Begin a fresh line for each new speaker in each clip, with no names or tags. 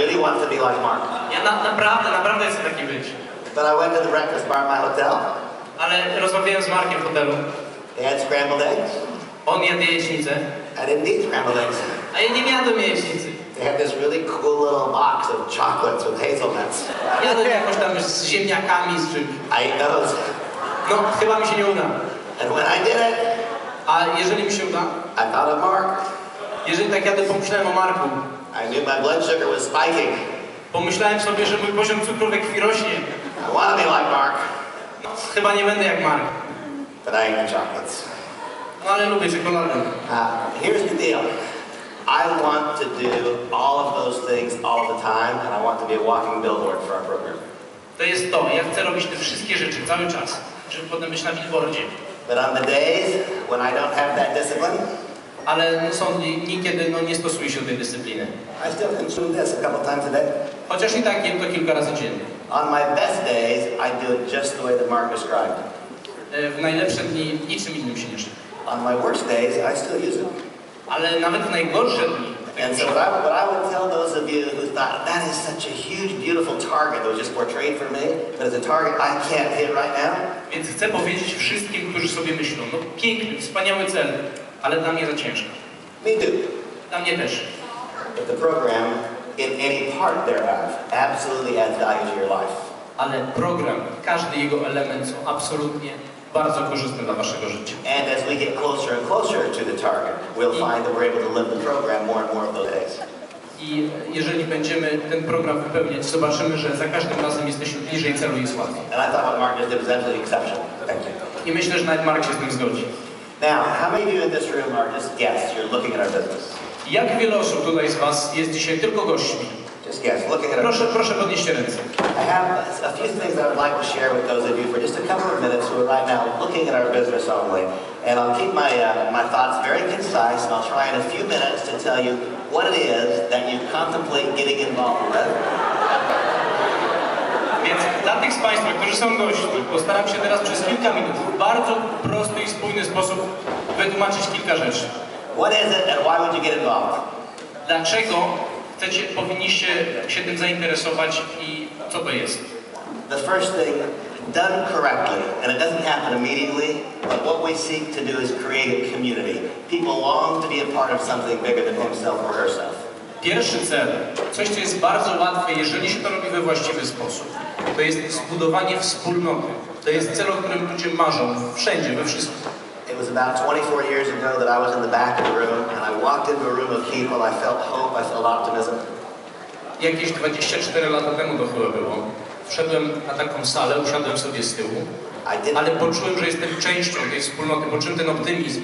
really want to be like Mark.
Ja na, naprawdę, naprawdę chcę taki być.
But I went to the breakfast bar at my hotel.
Ale rozmawiałem z Markiem w hotelu.
They had scrambled eggs.
On jadł jajecznicę,
I didn't eat scrambled eggs.
a ja nie jadłem jajecznicy.
They had this really cool little box of chocolates with hazelnuts.
Jadłem jakoś tam z ziemniakami, z czymś.
I ate those.
No, chyba mi się nie uda.
And when I did it,
A jeżeli mi się uda?
I thought of Mark.
Jeżeli tak jadę, pomyślałem o Marku.
I knew my blood sugar was spiking.
Pomyślałem sobie, że mój poziom cukru we krwi rośnie.
I want to be like Mark.
No, chyba nie będę jak Mark.
But I the chocolates.
No ale lubię czekoladę.
Uh, here's the deal. I want to do all of those things all the time, and I want to be a walking billboard for our program.
To jest to. Ja chcę robić te wszystkie rzeczy cały czas, żeby potem być na billboardzie.
But on the days when I don't have that discipline,
Ale no, są dni, dni, kiedy no, nie stosuję się do tej dyscypliny.
I still consume this a couple times a day.
Chociaż i tak jem to kilka razy dziennie.
On my best days, I do it just the way that Mark described.
E, W najlepsze dni niczym innym się nie żyje.
On my worst days, I still use it.
Ale nawet w najgorsze dni,
And so what I, what I would tell those of you who thought, that is such a huge, beautiful target that was just portrayed for me, but it's a target I can't hit right now,
więc chcę powiedzieć wszystkim, którzy sobie myślą, no piękny, wspaniały cel, ale dla mnie za ciężko.
me too.
Dla mnie też.
But the program, in any part thereof, absolutely adds value to your life.
Ale program, każdy jego element są absolutnie bardzo korzystne dla waszego życia.
And as we get closer and closer to the target, we'll find that we're able to live the program more and more of those days.
I jeżeli będziemy ten program wypełniać, zobaczymy, że za każdym razem jesteśmy bliżej celu i
I you.
I myślę, że nawet Mark się z tym zgodzi.
Now, how many of you in this room are just guests? You're looking at our business.
Jak wiele osób tutaj z was jest dzisiaj tylko gośćmi?
Just guests, looking at our
Proszę, proszę podnieście ręce.
I have a few things that I would like to share with those of you for just a couple of minutes who are right now looking at our business only. And I'll keep my, uh, my thoughts very concise, and I'll try in a few minutes to tell you what it is that you contemplate getting involved with.
Więc dla tych z Państwa, którzy są gośćmi, postaram się teraz przez kilka minut w bardzo prosty i spójny sposób wytłumaczyć kilka rzeczy.
What is it and why would you get involved?
Dlaczego chcecie, powinniście się tym zainteresować i co to jest?
The first thing, done correctly, and it doesn't happen immediately, but what we seek to do is create a community. People long to be a part of something bigger than himself or herself.
Pierwszy cel, coś co jest bardzo łatwe, jeżeli się to robi we właściwy sposób, to jest zbudowanie wspólnoty. To jest cel, o którym ludzie marzą, wszędzie, we wszystkim.
It was about 24 years ago that I was in the back of the room, and I walked into a room of people. I felt hope, I felt optimism.
Jakieś 24 lata temu to chyba było. Wszedłem na taką salę, usiadłem sobie z tyłu, ale poczułem, że jestem częścią tej wspólnoty, poczułem ten optymizm.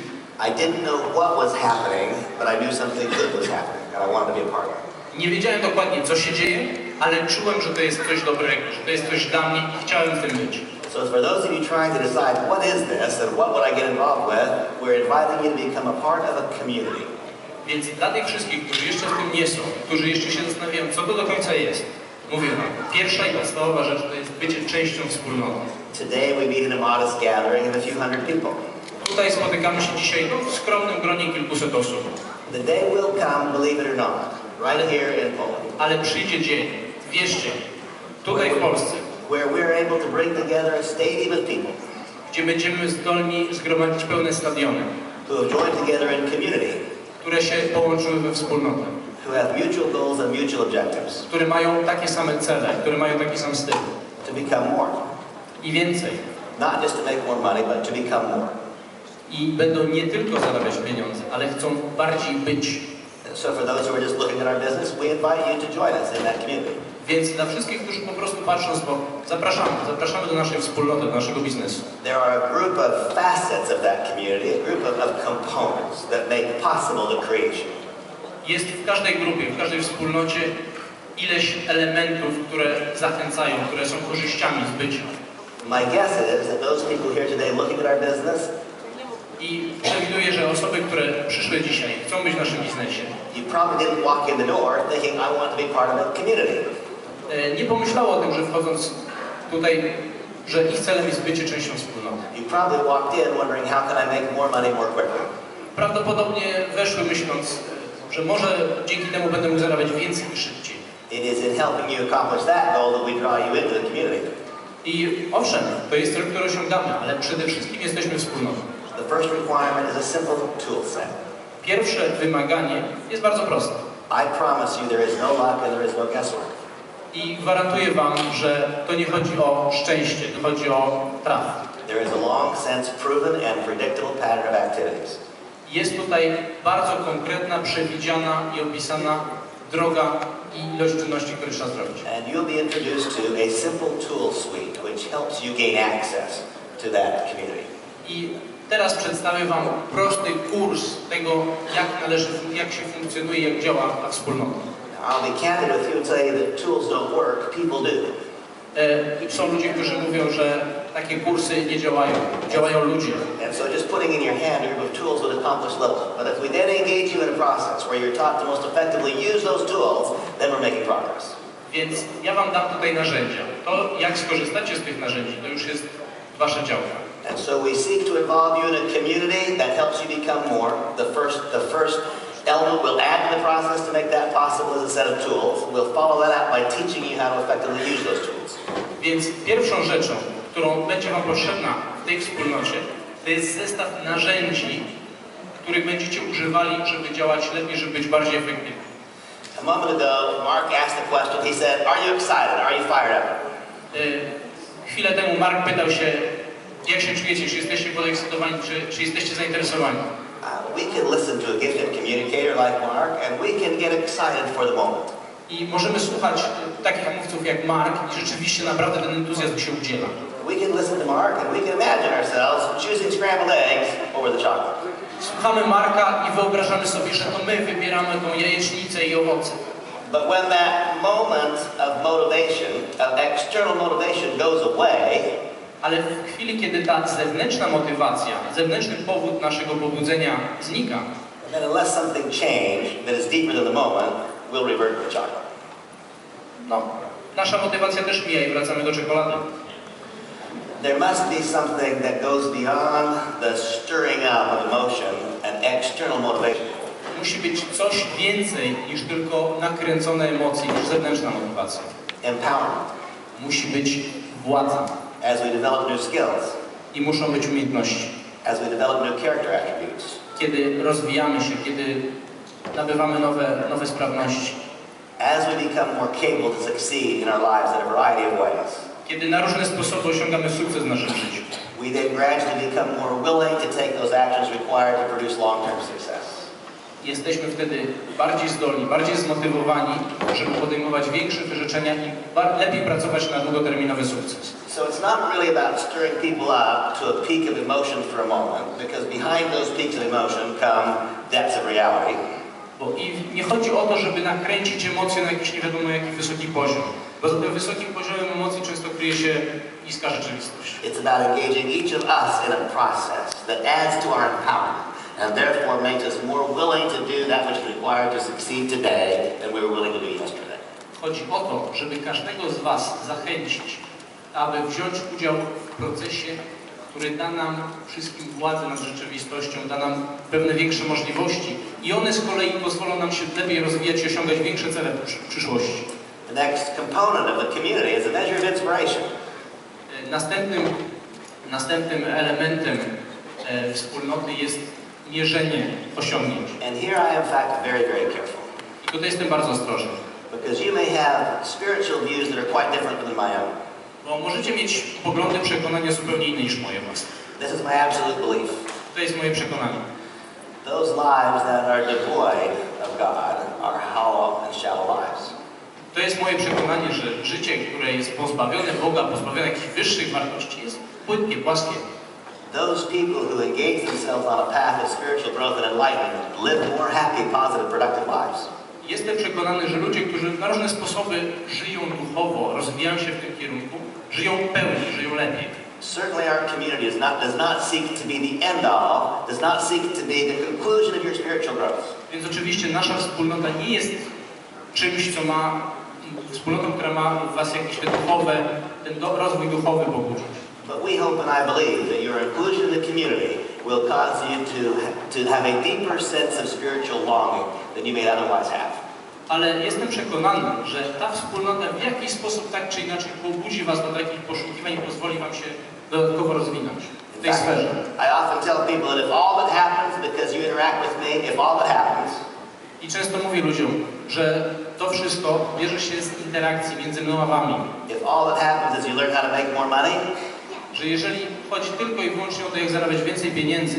I didn't know what was happening, but I knew something good was happening, and I wanted to be a part of it.
Nie wiedziałem dokładnie, co się dzieje, ale czułem, że to jest coś dobrego, że to jest coś dla mnie i chciałem w tym być.
So for those of you trying to decide what is this and what would I get involved with, we're inviting you to become a part of a community.
Więc dla tych wszystkich, którzy jeszcze w tym nie są, którzy jeszcze się zastanawiają, co to do końca jest, mówię wam, pierwsza i podstawowa rzecz to jest bycie częścią wspólnoty.
Today we meet in a modest gathering of a few hundred people.
Tutaj spotykamy się dzisiaj no, w skromnym gronie kilkuset osób,
The day will come, believe it or not, right here in Poland,
ale przyjdzie dzień, wierzcie, tutaj w Polsce,
where we're able to bring together a stadium of people
gdzie będziemy zdolni zgromadzić pełne stadiony,
who have joined together in community,
które się połączyły we wspólnotę,
who have mutual goals and mutual objectives
które mają takie same cele, które mają taki sam styl
to become more.
i więcej.
Not just to make more money, but to become more.
I będą nie tylko zarabiać pieniądze, ale chcą bardziej być.
So for those who are just looking at our business, we invite you to join us in that community.
Więc dla wszystkich, którzy po prostu patrzą z boku, zapraszamy, zapraszamy do naszej wspólnoty, do naszego biznesu.
There are a group of facets of that community, a group of, of components that make possible the creation.
Jest w każdej grupie, w każdej wspólnocie ileś elementów, które zachęcają, które są korzyściami z bycia.
My guess is that those people here today looking at our business,
I przewiduję, że osoby, które przyszły dzisiaj, chcą być w naszym biznesie,
you probably didn't walk in the door thinking, I want to be part of a community.
e, nie pomyślało o tym, że wchodząc tutaj, że ich celem jest bycie częścią wspólnoty.
You probably walked in wondering, how can I make more money more quickly?
Prawdopodobnie weszły myśląc, że może dzięki temu będę mógł zarabiać więcej i szybciej.
It is in helping you accomplish that goal that we draw you into the community.
I owszem, to jest cel, który osiągamy, ale przede wszystkim jesteśmy wspólnotą.
The first requirement is a simple tool set.
Pierwsze wymaganie jest bardzo proste.
I promise you there is no luck and there is no guesswork.
I gwarantuję Wam, że to nie chodzi o szczęście, to chodzi o traf.
There is a long since proven and predictable pattern of activities.
Jest tutaj bardzo konkretna, przewidziana i opisana droga i ilość czynności, które trzeba zrobić.
And you'll be introduced to a simple tool suite which helps you gain access to that community.
I teraz przedstawię Wam prosty kurs tego, jak należy, jak się funkcjonuje, jak działa ta wspólnota.
I'll be candid with you and tell you that tools don't work, people do.
E, Są ludzie, którzy mówią, że takie kursy nie działają. Działają ludzie.
And so just putting in your hand a group of tools would accomplish little. But if we then engage you in a process where you're taught to most effectively use those tools, then we're making progress.
Więc ja Wam dam tutaj narzędzia. To, jak skorzystacie z tych narzędzi, to już jest Wasza działka.
And so we seek to involve you in a community that helps you become more. The first, the first element we'll add to the process to make that possible is a set of tools. We'll follow that up by teaching you how to effectively use those tools.
Więc pierwszą rzeczą, którą będzie Wam potrzebna w tej wspólnocie, to jest zestaw narzędzi, których będziecie używali, żeby działać lepiej, żeby być bardziej efektywni.
A moment ago, Mark asked the question. He said, Are you excited? Are you fired up?
Chwilę temu Mark pytał się, jak się czujecie, czy jesteście podekscytowani, czy, czy jesteście zainteresowani.
Uh, we can listen to a gifted communicator like Mark, and we can get excited for the moment.
I możemy słuchać y, takich mówców jak Mark i rzeczywiście naprawdę ten entuzjazm się udziela.
We can listen to Mark, and we can imagine ourselves choosing scrambled eggs over the chocolate.
Słuchamy Marka i wyobrażamy sobie, że to my wybieramy tą jajecznicę i owoce.
But when that moment of motivation, of external motivation goes away,
Ale w chwili, kiedy ta zewnętrzna motywacja, zewnętrzny powód naszego pobudzenia znika,
then unless something changed that is deeper than the moment, we'll revert to chocolate.
no, nasza motywacja też mija i wracamy do czekolady.
There must be something that goes beyond the stirring up of emotion and external motivation.
Musi być coś więcej niż tylko nakręcone emocje, niż zewnętrzna motywacja.
Empowerment
Musi być władza
as we develop new skills,
i muszą być umiejętności.
as we develop new character attributes,
Kiedy rozwijamy się, kiedy nabywamy nowe, nowe sprawności,
as we become more capable to succeed in our lives in a variety of ways.
kiedy na różne sposoby osiągamy sukces w naszym życiu.
We then gradually become more willing to take those actions required to produce long-term success.
Jesteśmy wtedy bardziej zdolni, bardziej zmotywowani, żeby podejmować większe wyrzeczenia i lepiej pracować na długoterminowy sukces.
So it's not really about stirring people up to a peak of emotion for a moment, because behind those peaks of emotion come depths of reality.
Bo i nie chodzi o to, żeby nakręcić emocje na jakiś nie wiadomo jaki wysoki poziom. Bo za tym wysokim poziomem emocji często kryje się niska rzeczywistość.
It's about engaging each of us in a process that adds to our empowerment and therefore makes us more willing to do that which is required to succeed today than we were willing to do yesterday.
Chodzi o to, żeby każdego z Was zachęcić, aby wziąć udział w procesie, który da nam wszystkim władzę nad rzeczywistością, da nam pewne większe możliwości i one z kolei pozwolą nam się lepiej rozwijać i osiągać większe cele w przy- przyszłości.
The next component of the community is a measure of inspiration.
E, Następnym, następnym elementem e, wspólnoty jest mierzenie osiągnięć.
And here I am, in fact, very, very careful.
I tutaj jestem bardzo ostrożny,
Because you may have spiritual views that are quite different than my own.
bo możecie mieć poglądy, przekonania zupełnie inne niż moje własne.
This is my absolute belief.
To jest moje przekonanie.
Those lives that are devoid of God are hollow and shallow lives.
To jest moje przekonanie, że życie, które jest pozbawione Boga, pozbawione jakichś wyższych wartości, jest płytkie, płaskie.
Those people who engage themselves on a path of spiritual growth and enlightenment live more happy, positive, productive lives.
Jestem przekonany, że ludzie, którzy na różne sposoby żyją duchowo, rozwijają się w tym kierunku, żyją pełniej, żyją lepiej.
Certainly our community is not, does not seek to be the end all, does not seek to be the conclusion of your spiritual growth.
Więc oczywiście nasza wspólnota nie jest czymś, co ma, wspólnotą, która ma w Was jakieś te duchowe, ten do, rozwój duchowy pobudzić.
But we hope and I believe that your inclusion in the community will cause you to, to have a deeper sense of spiritual longing than you may otherwise have.
ale jestem przekonany, że ta wspólnota w jakiś sposób tak czy inaczej pobudzi Was do takich poszukiwań i pozwoli Wam się dodatkowo rozwinąć w tej sferze.
I often tell people that if all that happens because you interact with me, if all that happens
I często mówię ludziom, że to wszystko bierze się z interakcji między mną a Wami.
If all that happens is you learn how to make more money,
Że jeżeli chodzi tylko i wyłącznie o to, jak zarabiać więcej pieniędzy,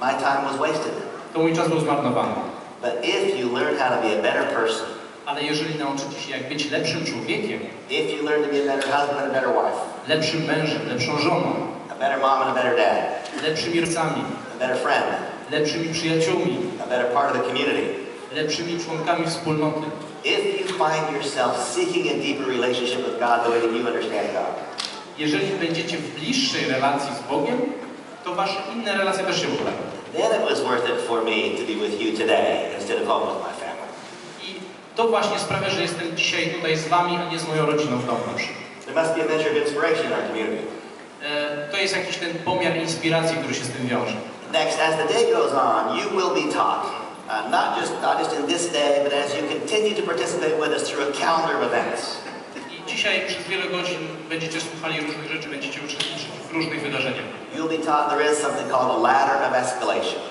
my time was wasted.
to mój czas był zmarnowany.
But if you learn how to be a better person,
Ale jeżeli nauczycie się, jak być lepszym człowiekiem,
if you learn to be a better husband and a better wife,
lepszym mężem, lepszą żoną,
a better mom and a better dad,
lepszymi rodzicami,
a better friend,
lepszymi przyjaciółmi,
a better part of the community,
lepszymi członkami wspólnoty,
if you find yourself seeking a deeper relationship with God the way that you understand God,
jeżeli będziecie w bliższej relacji z Bogiem, to wasze inne relacje też się poprawią.
then it was worth it for me to be with you today instead of home with my family.
I to właśnie sprawia, że jestem dzisiaj tutaj z wami, a nie z moją rodziną w domu.
There must be a measure of inspiration in our community.
E, To jest jakiś ten pomiar inspiracji, który się z tym wiąże.
Next, as the day goes on, you will be taught, uh, not just not just in this day, but as you continue to participate with us through a calendar of events.
Dzisiaj przez wiele godzin będziecie słuchali różnych rzeczy, będziecie uczestniczyć w różnych wydarzeniach.
You'll be taught there is something called a ladder of escalation.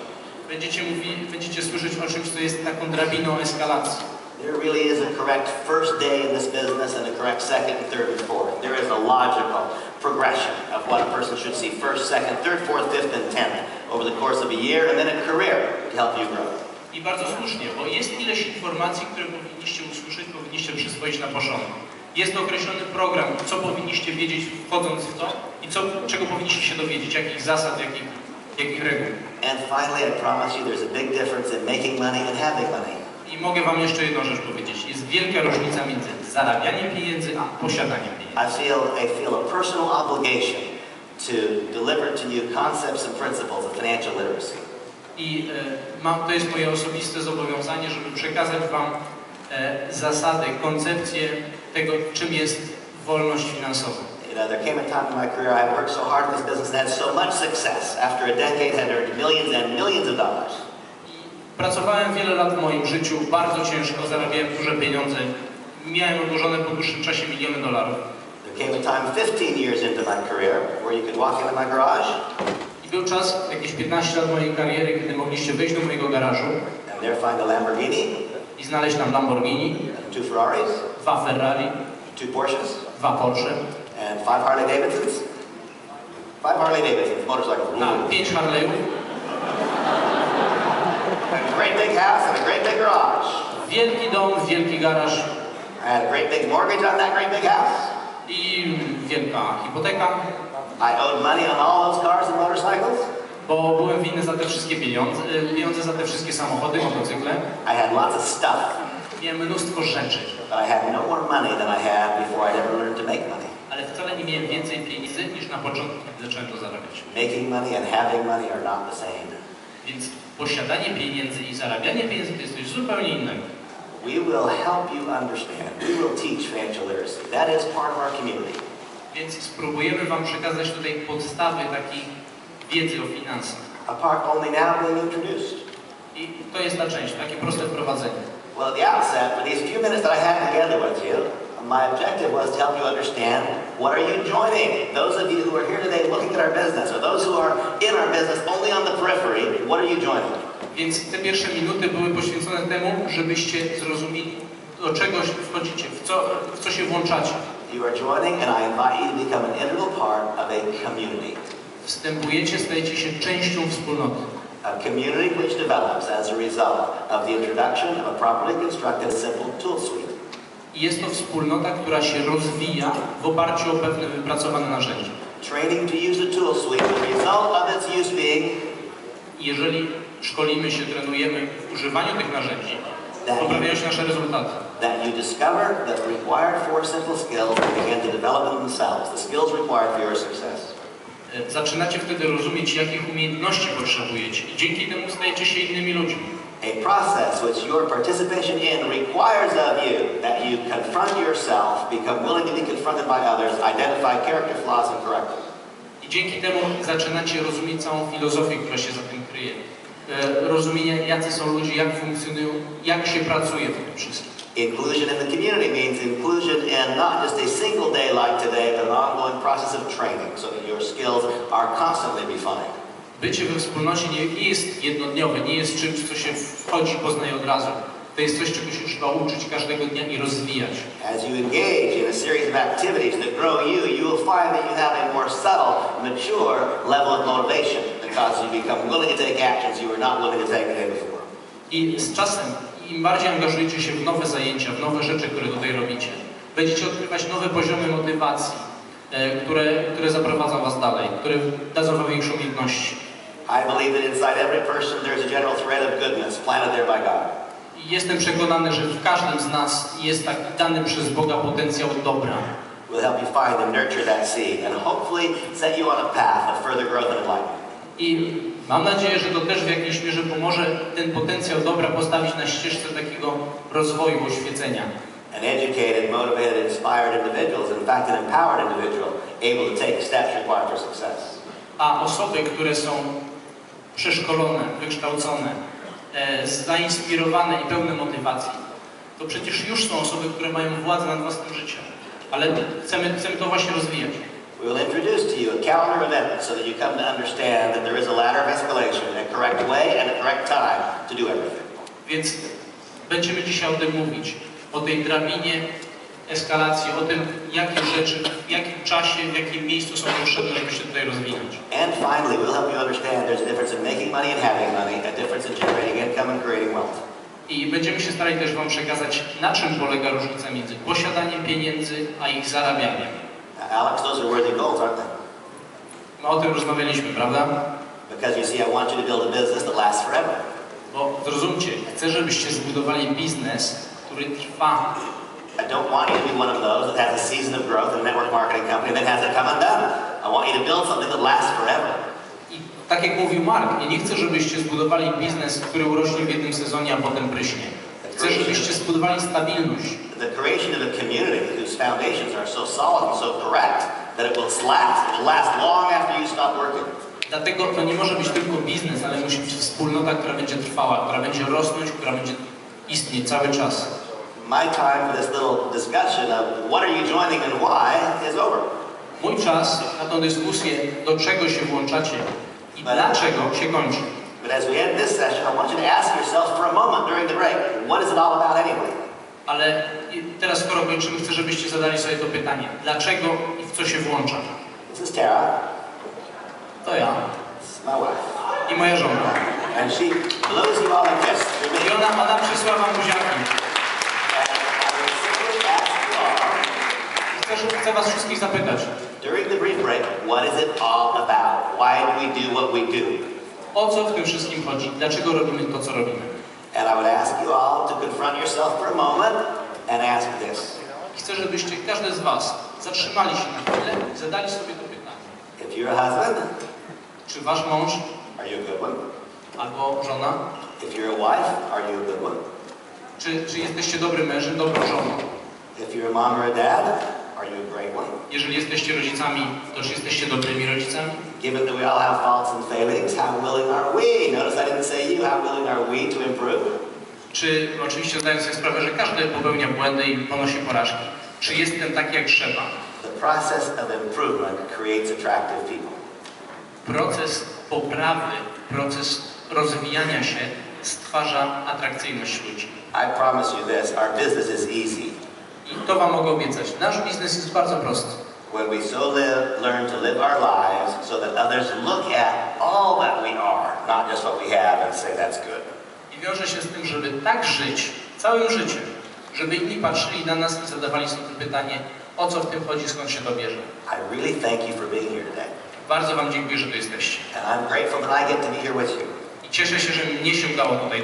Będziecie mówili, będziecie słyszeć o czymś, co jest taką drabiną eskalacji.
There really is a correct first day in this business and a correct second, third, and fourth. There is a logical progression of what a person should see first, second, third, fourth, fifth, and tenth over the course of a year, and then a career to help you grow.
I bardzo słusznie, bo jest ileś informacji, które powinniście usłyszeć, powinniście przyswoić na porządek. Jest określony program, co powinniście wiedzieć wchodząc w to i co, czego powinniście się dowiedzieć, jakich zasad, jakich, jakich reguł.
And finally, I promise you there's a big difference in making money and having money.
I mogę Wam jeszcze jedną rzecz powiedzieć. Jest wielka różnica między zarabianiem pieniędzy a posiadaniem pieniędzy.
I feel, I feel a personal obligation to deliver to you concepts and principles of financial literacy.
I e, mam, to jest moje osobiste zobowiązanie, żeby przekazać Wam e, zasady, koncepcję tego, czym jest wolność finansowa.
You know, there came a time in my career I worked so hard this business and had so much success. After a decade, had earned millions and millions of dollars.
I pracowałem wiele lat w moim życiu, bardzo ciężko, zarabiałem duże pieniądze. Miałem odłożone po dłuższym czasie miliony dolarów.
There came a time 15 years into my career where you could walk into my garage
I był czas, jakieś 15 lat mojej kariery, kiedy mogliście wejść do mojego garażu
and there find a Lamborghini,
i znaleźć tam Lamborghini,
and two Ferraris,
dwa Ferrari,
two Porsches,
dwa Porsche,
and five Harley Davidsons. Five Harley Davidsons, motorcycles.
na pięć Harley'ów,
A great big house and a great big garage.
wielki dom, wielki garaż
I had a great big mortgage on that great big house.
i wielka hipoteka,
I owed money on all those cars and motorcycles.
bo byłem winny za te wszystkie pieniądze, e, pieniądze za te wszystkie samochody, motocykle.
I had lots of stuff,
Miałem mnóstwo rzeczy,
but I had no more money than I had before I'd ever learned to make money.
ale wcale nie miałem więcej pieniędzy niż na początku, kiedy zacząłem to zarabiać.
Making money and having money are not the same.
Więc posiadanie pieniędzy i zarabianie pieniędzy to jest coś zupełnie innego.
We will help you understand. We will teach financial literacy. That is part of our community.
Więc spróbujemy Wam przekazać tutaj podstawy takiej wiedzy o finansach.
A part only now being introduced.
I to jest ta część, takie proste wprowadzenie.
Well, at the outset, for these few minutes that I had together with you, my objective was to help you understand what are you joining. Those of you who are here today looking at our business, or those who are in our business only on the periphery, what are you joining?
Więc te pierwsze minuty były poświęcone temu, żebyście zrozumieli, do czegoś wchodzicie, w co, w co się włączacie.
You are joining, and I invite you to become an integral part of a community.
Wstępujecie, stajecie się częścią wspólnoty.
A community which develops as a result of the introduction of a properly constructed, simple tool suite.
Jest to wspólnota, która się rozwija w oparciu o pewne wypracowane narzędzia.
Training to use the tool suite, the result of its use being
jeżeli szkolimy się, trenujemy w używaniu tych narzędzi, poprawiają się nasze rezultaty.
that you discover the required four simple skills and begin to develop them themselves, the skills required for your success.
Zaczynacie wtedy rozumieć, jakich umiejętności potrzebujecie i dzięki temu stajecie się innymi ludźmi.
A process which your participation in requires of you that you confront yourself, become willing to be confronted by others, identify character flaws and correct them.
I dzięki temu zaczynacie rozumieć całą filozofię, która się za tym kryje. E, Rozumienie, jacy są ludzie, jak funkcjonują, jak się pracuje w tym wszystkim.
Inclusion in the community means inclusion in not just a single day like today, but an ongoing process of training so that your skills are constantly refined.
Bycie we wspólnocie nie, jest jednodniowe, nie jest czymś, co się wchodzi, poznaje od razu. To jest coś, czego się trzeba uczyć każdego dnia i rozwijać.
As you engage in a series of activities that grow you, you will find that you have a more subtle, mature level of motivation because you to become willing to take actions you were not willing to take the day before.
I z czasem, im bardziej angażujecie się w nowe zajęcia, w nowe rzeczy, które tutaj robicie, będziecie odkrywać nowe poziomy motywacji, e, które, które zaprowadzą Was dalej, które dadzą Wam większą umiejętności.
I believe that inside every person there's a general thread of goodness planted there by God.
I jestem przekonany, że w każdym z nas jest taki dany przez Boga potencjał dobra.
We'll help you find and nurture that seed and hopefully set you on a path of further growth and enlightenment.
I mam nadzieję, że to też w jakiejś mierze pomoże ten potencjał dobra postawić na ścieżce takiego rozwoju, oświecenia.
An educated, motivated, inspired individual is in fact an empowered individual able to take the steps required for success.
A osoby, które są przeszkolone, wykształcone, e, zainspirowane i pełne motywacji, to przecież już są osoby, które mają władzę nad własnym życiem. Ale chcemy, chcemy to właśnie rozwijać.
We will introduce to you a calendar of events so that you come to understand that there is a ladder of escalation a correct way and a correct time to do everything.
Więc będziemy dzisiaj o tym mówić, o tej drabinie eskalacji, o tym, jakie rzeczy, w jakim czasie, w jakim miejscu są potrzebne, żeby się tutaj rozwinąć.
And finally, we'll help you understand there's a difference in making money and having money, a difference in generating income and creating wealth.
I będziemy się starali też Wam przekazać, na czym polega różnica między posiadaniem pieniędzy, a ich zarabianiem.
Alex, those are worthy goals, aren't they?
My o tym rozmawialiśmy, prawda?
Because you see, I want you to build a business that lasts forever.
Bo zrozumcie, chcę, żebyście zbudowali biznes, który trwa.
I don't want you to be one of those that has a season of growth in a network marketing company then has it come undone. I want you to build something that lasts forever.
I tak jak mówił Mark, ja nie chcę, żebyście zbudowali biznes, który urośnie w jednym sezonie, a potem pryśnie. Żebyście zbudowali stabilność.
The creation of a community whose foundations are so solid and so correct that it will last. It will last long after you stop working.
Dlatego to nie może być tylko biznes, ale musi być wspólnota, która będzie trwała, która będzie rosnąć, która będzie istnieć cały czas.
My time for this little discussion of what are you joining and why is over.
Mój czas na tą dyskusję, do czego się włączacie i dlaczego się kończy.
But as we end this session, I want you to ask yourself for a moment during the break, what is it all about anyway?
Ale teraz, skoro kończymy, chcę, żebyście zadali sobie to pytanie. Dlaczego i w co się włącza?
This is Tara.
To ja
is my wife.
i moja żona.
And she blows you all a kiss.
I ona, ona przysłała wam buziaki. Chcę, chcę was wszystkich zapytać,
during the brief break, what is it all about? Why do we do what we do?
O co w tym wszystkim chodzi? Dlaczego robimy to, co robimy?
And I would ask you all to confront yourself for a moment and ask this.
Chcę, żebyście, każdy z was, zatrzymali się na chwilę i zadali sobie to pytanie.
If you're a husband,
Czy wasz mąż
are you a good one?
albo żona,
If you're a wife, are you a good one?
czy, czy jesteście dobrym mężem, dobrą żoną?
If you're a mom or a dad, are you a great one?
Jeżeli jesteście rodzicami, to czy jesteście dobrymi rodzicami?
Given that we all have faults and failings, how willing are we? Notice I didn't say you. How willing are we to improve?
Czy, oczywiście zdając sobie sprawę, że każdy popełnia błędy i ponosi porażki. Czy jestem taki, jak trzeba?
The process of improvement creates attractive people.
Proces poprawy, proces rozwijania się stwarza atrakcyjność ludzi.
I promise you this, our business is easy.
I to Wam mogę obiecać. Nasz biznes jest bardzo prosty.
When we so live, learn to live our lives so that others look at all that we are, not just what we have, and say that's good.
I wiąże się z tym, żeby tak żyć całym życiem, żeby inni patrzyli na nas i zadawali sobie pytanie, o co w tym chodzi, skąd się to bierze.
I really thank you for being here today.
Bardzo Wam dziękuję, że tu jesteście.
And I'm grateful that I get to be here with you.
I cieszę się, że mnie się udało tutaj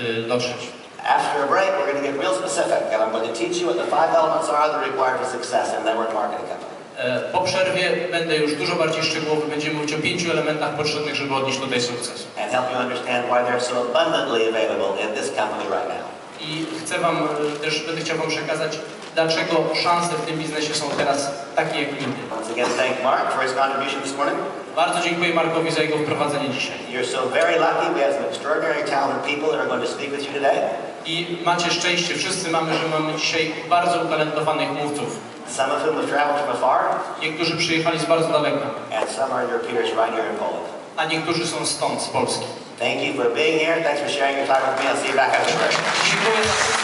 y, dotrzeć.
After a break, we're going to get real specific, and I'm going to teach you what the five elements are that are required for success in network marketing company.
E, Po przerwie będę już dużo bardziej szczegółowy. Będziemy mówić o pięciu elementach potrzebnych, żeby odnieść tutaj sukces.
and help you understand why they're so abundantly available in this company right now.
I chcę Wam e, też, będę chciał Wam przekazać, dlaczego szanse w tym biznesie są teraz takie jak nigdy.
Once again, thank Mark for his contribution this morning.
Bardzo dziękuję Markowi za jego wprowadzenie dzisiaj.
You're so very lucky. We have some extraordinary talented people that are going to speak with you today.
I macie szczęście, wszyscy mamy, że mamy dzisiaj bardzo utalentowanych mówców.
Some of whom have traveled from afar,
Niektórzy przyjechali z bardzo daleka,
and some are your peers right here in Poland.
a niektórzy są stąd, z Polski.
Thank you for being here. Thanks for sharing your time with me. I'll see you back after break.